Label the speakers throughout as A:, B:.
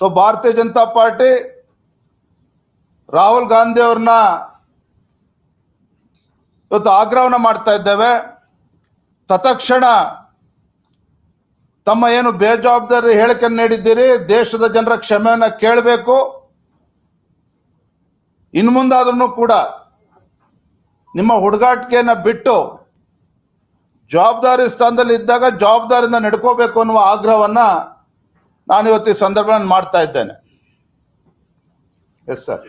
A: So ಭಾರತೀಯ Janata party Rahul Gandhi ಅವ್ರನ್ನ ಇವತ್ತು ಆಗ್ರಹವನ್ನ ಮಾಡ್ತಾ ಇದ್ದೇವೆ. ತತ್ಕ್ಷಣ ತಮ್ಮ ಏನು ಬೇಜವಾಬ್ದಾರಿ ಹೇಳಿಕೆ ನೀಡಿದ್ದೀರಿ, ದೇಶದ ಜನರ ಕ್ಷಮೆಯನ್ನ ಕೇಳಬೇಕು. ಇನ್ನು ಮುಂದಾದ್ರೂ ಕೂಡ ನಿಮ್ಮ ಹುಡುಗಾಟಿಕೆಯನ್ನ ಬಿಟ್ಟು ಜವಾಬ್ದಾರಿ ಸ್ಥಾನದಲ್ಲಿ ಇದ್ದಾಗ ಜವಾಬ್ದಾರಿಯಿಂದ ನಡ್ಕೋಬೇಕು ಅನ್ನುವ ಆಗ್ರಹವನ್ನ ನಾನು ಇವತ್ತು ಈ ಸಂದರ್ಭ ಮಾಡ್ತಾ ಇದ್ದೇನೆ. ಎಸ್ ಸರ್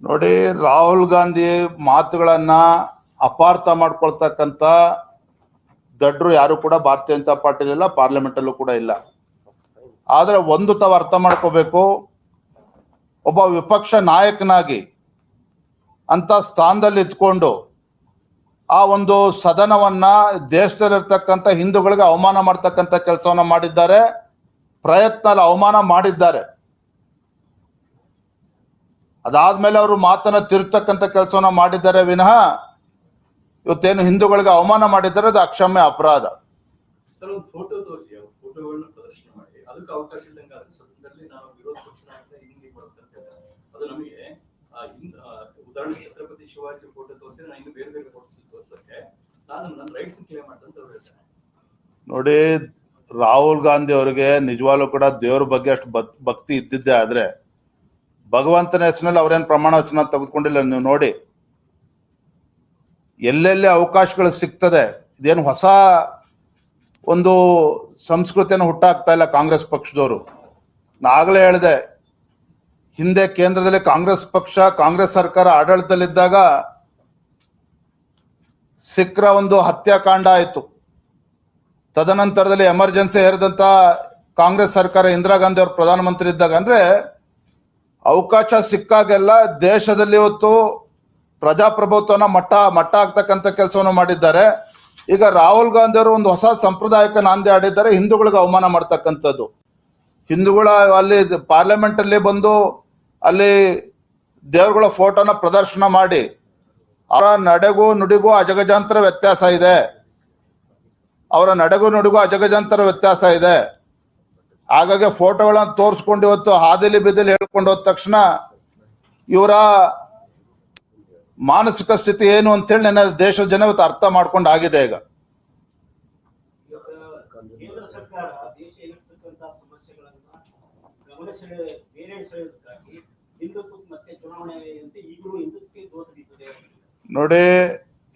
A: ನೋಡಿ, ರಾಹುಲ್ ಗಾಂಧಿ ಮಾತುಗಳನ್ನ ಅಪಾರ್ಥ ಮಾಡ್ಕೊಳ್ತಕ್ಕಂಥ ದಡ್ರು ಯಾರು ಕೂಡ ಭಾರತೀಯ ಜನತಾ ಪಾರ್ಟಿಲಿಲ್ಲ ಪಾರ್ಲಿಮೆಂಟ್ ಅಲ್ಲೂ ಕೂಡ ಇಲ್ಲ. ಆದ್ರೆ ಒಂದು ತಾವು ಅರ್ಥ ಮಾಡ್ಕೋಬೇಕು, ಒಬ್ಬ ವಿಪಕ್ಷ ನಾಯಕನಾಗಿ ಅಂತ ಸ್ಥಾನದಲ್ಲಿ ಇದ್ಕೊಂಡು ಆ ಒಂದು ಸದನವನ್ನ ದೇಶದಲ್ಲಿರ್ತಕ್ಕಂಥ ಹಿಂದೂಗಳಿಗೆ ಅವಮಾನ ಮಾಡ್ತಕ್ಕಂಥ ಕೆಲಸವನ್ನ ಮಾಡಿದ್ದಾರೆ ಪ್ರಯತ್ನ ಅವಮಾನ ಮಾಡಿದ್ದಾರೆ. ಅದಾದ್ಮೇಲೆ ಅವರು ಮಾತನ್ನ ತಿರುಗ್ತಕ್ಕಂಥ ಕೆಲಸವನ್ನ ಮಾಡಿದ್ದಾರೆ ವಿನಃ ಇವತ್ತೇನು ಹಿಂದೂಗಳಿಗೆ ಅವಮಾನ ಮಾಡಿದ್ದಾರೆ, ಅದು ಅಕ್ಷಮ್ಯ ಅಪರಾಧ
B: ಸರ್ ಒಂದು ಫೋಟೋ ತೋರಿಸಿ ಅವ್ರ ಫೋಟೋಗಳನ್ನ ಪ್ರದರ್ಶನ ಮಾಡಿ ಅದಕ್ಕೆ ಅವಕಾಶ ಇದ್ದಂಗೆ ಆದ್ರೆ ಸದನದಲ್ಲಿ ನಾವು ವಿರೋಧ ಪಕ್ಷ ನಾಯಕ ಹಿಂಗೆ ಮಾಡ್ತಂತೆ ಅದು ನಮಗೆ ಉದಾಹರಣೆ ಛತ್ರಪತಿ ಶಿವಾಜಿ ಫೋಟೋ ತೋರಿಸಿದ್ರೆ ನಾನು ಇನ್ನು ಬೇರೆ ಬೇರೆ ಫೋಟೋಸ್ ತೋರ್ಸಕ್ಕೆ ನಾನು ನನ್ನ ರೈಟ್ಸ್ ಕ್ಲೇಮ್ ಮಾಡ್ತಂತ
A: ನೋಡಿ, ರಾಹುಲ್ ಗಾಂಧಿ ಅವರಿಗೆ ನಿಜವಾಗ್ಲೂ ಕೂಡ ದೇವ್ರ ಬಗ್ಗೆ ಅಷ್ಟು ಭಕ್- ಭಕ್ತಿ ಇದ್ದಿದ್ದೆ ಆದ್ರೆ ಭಗವಂತನ ಹೆಸರಿನಲ್ಲಿ ಅವ್ರೇನ್ ಪ್ರಮಾಣ ವಚನ ತೆಗೆದುಕೊಂಡಿಲ್ಲ ನೀವು ನೋಡಿ. ಎಲ್ಲೆಲ್ಲಿ ಅವಕಾಶಗಳು ಸಿಗ್ತದೆ, ಇದೇನು ಹೊಸ ಒಂದು ಸಂಸ್ಕೃತಿಯನ್ನು ಹುಟ್ಟಾಕ್ತಾ ಇಲ್ಲ ಕಾಂಗ್ರೆಸ್ ಪಕ್ಷದವರು. ನಾಗಲೇ ಹೇಳಿದೆ, ಹಿಂದೆ ಕೇಂದ್ರದಲ್ಲಿ ಕಾಂಗ್ರೆಸ್ ಪಕ್ಷ, ಕಾಂಗ್ರೆಸ್ ಸರ್ಕಾರ ಆಡಳಿತದಲ್ಲಿದ್ದಾಗ ಸಿಖ್ರ ಒಂದು ಹತ್ಯಾಕಾಂಡ ಆಯಿತು. ತದನಂತರದಲ್ಲಿ ಎಮರ್ಜೆನ್ಸಿ ಹೇರಿದಂತ ಕಾಂಗ್ರೆಸ್ ಸರ್ಕಾರ ಇಂದಿರಾ ಗಾಂಧಿ ಅವರು ಪ್ರಧಾನಮಂತ್ರಿ ಇದ್ದಾಗ ಅಂದ್ರೆ ಅವಕಾಶ ಸಿಕ್ಕಾಗೆಲ್ಲ ದೇಶದಲ್ಲಿ ಇವತ್ತು ಪ್ರಜಾಪ್ರಭುತ್ವನ ಮಟ್ಟ ಮಟ್ಟ ಆಗ್ತಕ್ಕಂಥ ಕೆಲಸವನ್ನು ಮಾಡಿದ್ದಾರೆ. ಈಗ ರಾಹುಲ್ ಗಾಂಧಿ ಅವರು ಒಂದು ಹೊಸ ಸಂಪ್ರದಾಯಕ್ಕೆ ನಾಂದಿ ಆಡಿದ್ದಾರೆ, ಹಿಂದೂಗಳಿಗೆ ಅವಮಾನ ಮಾಡ್ತಕ್ಕಂಥದ್ದು. ಹಿಂದೂಗಳ ಅಲ್ಲಿ ಪಾರ್ಲಿಮೆಂಟ್ ಅಲ್ಲಿ ಬಂದು ಅಲ್ಲಿ ದೇವರುಗಳ ಫೋಟೋನ ಪ್ರದರ್ಶನ ಮಾಡಿ, ಅವರ ನಡೆಗೂ ನುಡಿಗೂ ಅಜಗಜಾಂತರ ವ್ಯತ್ಯಾಸ ಇದೆ. ಅವರ ನಡೆಗೂ ನುಡಿಗೂ ಅಜಗಜಾಂತರ ವ್ಯತ್ಯಾಸ ಇದೆ. ಹಾಗಾಗಿ ಫೋಟೋಗಳನ್ನ ತೋರಿಸ್ಕೊಂಡು ಇವತ್ತು ಹಾದಿಲಿ ಬಿದಿಲಿ ಹೇಳ್ಕೊಂಡು ಹೋದ ತಕ್ಷಣ ಇವರ ಮಾನಸಿಕ ಸ್ಥಿತಿ ಏನು ಅಂತೇಳಿ ನನ್ನ ದೇಶದ ಜನ ಇವತ್ತು ಅರ್ಥ ಮಾಡ್ಕೊಂಡು ಆಗಿದೆ ಈಗ. ನೋಡಿ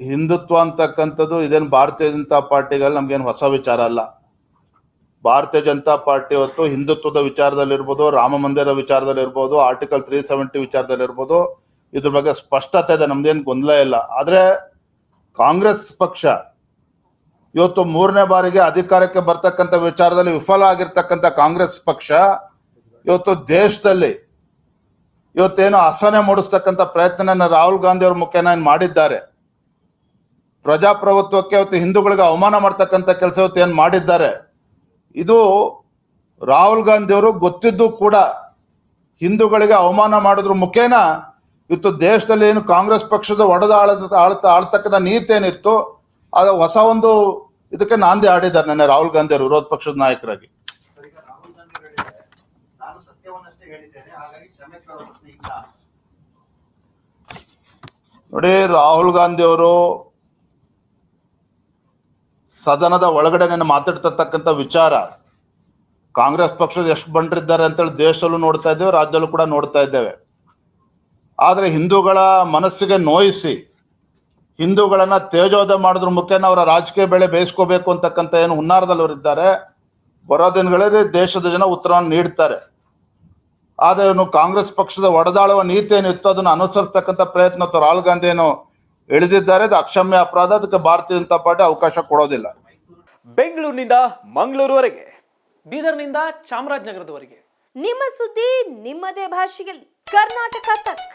A: ಹಿಂದುತ್ವ ಅಂತಕ್ಕಂಥದ್ದು ಇದೇನು ಭಾರತೀಯ ಜನತಾ ಪಾರ್ಟಿಗಲ್ಲಿ ನಮ್ಗೇನು ಹೊಸ ವಿಚಾರ ಅಲ್ಲ. ಭಾರತೀಯ ಜನತಾ ಪಾರ್ಟಿ ಹೊತ್ತು ಹಿಂದುತ್ವದ ವಿಚಾರದಲ್ಲಿರ್ಬೋದು ರಾಮ ಮಂದಿರ ವಿಚಾರದಲ್ಲಿರ್ಬೋದು ಆರ್ಟಿಕಲ್ ತ್ರೀ ಸೆವೆಂಟಿ ವಿಚಾರದಲ್ಲಿರ್ಬೋದು ಇದ್ರ ಬಗ್ಗೆ ಸ್ಪಷ್ಟತೆ ಇದೆ ನಮ್ದೇನು ಗೊಂದಲ ಇಲ್ಲ. ಆದ್ರೆ ಕಾಂಗ್ರೆಸ್ ಪಕ್ಷ ಇವತ್ತು ಮೂರನೇ ಬಾರಿಗೆ ಅಧಿಕಾರಕ್ಕೆ ಬರ್ತಕ್ಕಂಥ ವಿಚಾರದಲ್ಲಿ ವಿಫಲ ಆಗಿರ್ತಕ್ಕಂಥ ಕಾಂಗ್ರೆಸ್ ಪಕ್ಷ ಇವತ್ತು ದೇಶದಲ್ಲಿ ಇವತ್ತೇನು ಅಸಹನೆ ಮೂಡಿಸ್ತಕ್ಕಂಥ ಪ್ರಯತ್ನ ರಾಹುಲ್ ಗಾಂಧಿ ಅವ್ರ ಮುಖೇನ ಮಾಡಿದ್ದಾರೆ. ಪ್ರಜಾಪ್ರಭುತ್ವಕ್ಕೆ ಇವತ್ತು ಹಿಂದೂಗಳಿಗೆ ಅವಮಾನ ಮಾಡ್ತಕ್ಕಂಥ ಕೆಲಸ ಇವತ್ತು ಏನು ಮಾಡಿದ್ದಾರೆ. ಇದು ರಾಹುಲ್ ಗಾಂಧಿ ಅವರು ಗೊತ್ತಿದ್ದು ಕೂಡ ಹಿಂದೂಗಳಿಗೆ ಅವಮಾನ ಮಾಡಿದ್ರ ಮುಖೇನ ಇವತ್ತು ದೇಶದಲ್ಲಿ ಏನು ಕಾಂಗ್ರೆಸ್ ಪಕ್ಷದ ಒಡೆದ ಆಳದ ಆಳ್ತ ಆಳ್ತಕ್ಕಂಥ ನೀತಿ ಏನಿತ್ತು, ಅದ ಹೊಸ ಒಂದು ಇದಕ್ಕೆ ನಾಂದಿ ಆಡಿದ್ದಾರೆ ನೆನ್ನೆ ರಾಹುಲ್ ಗಾಂಧಿ ಅವರು ವಿರೋಧ ಪಕ್ಷದ ನಾಯಕರಾಗಿ. ನೋಡಿ, ರಾಹುಲ್ ಗಾಂಧಿ ಅವರು ಸದನದ ಒಳಗಡೆ ನಾನು ಮಾತಾಡ್ತಿರ್ತಕ್ಕಂಥ ವಿಚಾರ, ಕಾಂಗ್ರೆಸ್ ಪಕ್ಷದ ಎಷ್ಟು ಬಂಡ್ರಿದ್ದಾರೆ ಅಂತೇಳಿ ದೇಶದಲ್ಲೂ ನೋಡ್ತಾ ಇದ್ದೇವೆ, ರಾಜ್ಯದಲ್ಲೂ ಕೂಡ ನೋಡ್ತಾ ಇದ್ದೇವೆ. ಆದ್ರೆ ಹಿಂದೂಗಳ ಮನಸ್ಸಿಗೆ ನೋಯಿಸಿ ಹಿಂದೂಗಳನ್ನ ತೇಜೋದ ಮಾಡಿದ್ರ ಮುಖೇನ ಅವರ ರಾಜಕೀಯ ಬೆಳೆ ಬೇಯಿಸ್ಕೋಬೇಕು ಅಂತಕ್ಕಂಥ ಏನು ಹುನ್ನಾರದಲ್ಲಿ ಅವರಿದ್ದಾರೆ ಬರೋ ದಿನಗಳಲ್ಲಿ ದೇಶದ ಜನ ಉತ್ತರವನ್ನು ನೀಡ್ತಾರೆ. ಆದರೆ ಇವನು ಕಾಂಗ್ರೆಸ್ ಪಕ್ಷದ ಒಡೆದಾಳುವ ನೀತಿ ಏನಿತ್ತು ಅದನ್ನು ಅನುಸರಿಸ್ತಕ್ಕಂಥ ಪ್ರಯತ್ನ ಅಥವಾ ರಾಹುಲ್ ಗಾಂಧಿ ಏನು ಇಳಿದಿದ್ದಾರೆ ಅದು ಅಕ್ಷಮ್ಯ ಅಪರಾಧ ಅದಕ್ಕೆ ಭಾರತೀಯ ಜನತಾ ಪಾರ್ಟಿ ಅವಕಾಶ ಕೊಡೋದಿಲ್ಲ.
C: ಬೆಂಗಳೂರಿನಿಂದ ಮಂಗಳೂರುವರೆಗೆ.
D: ಬೀದರ್ನಿಂದ ಚಾಮರಾಜನಗರದವರೆಗೆ.
E: ನಿಮ್ಮ ಸುದ್ದಿ ನಿಮ್ಮದೇ ಭಾಷೆಯಲ್ಲಿ. ಕರ್ನಾಟಕ ತಕ್.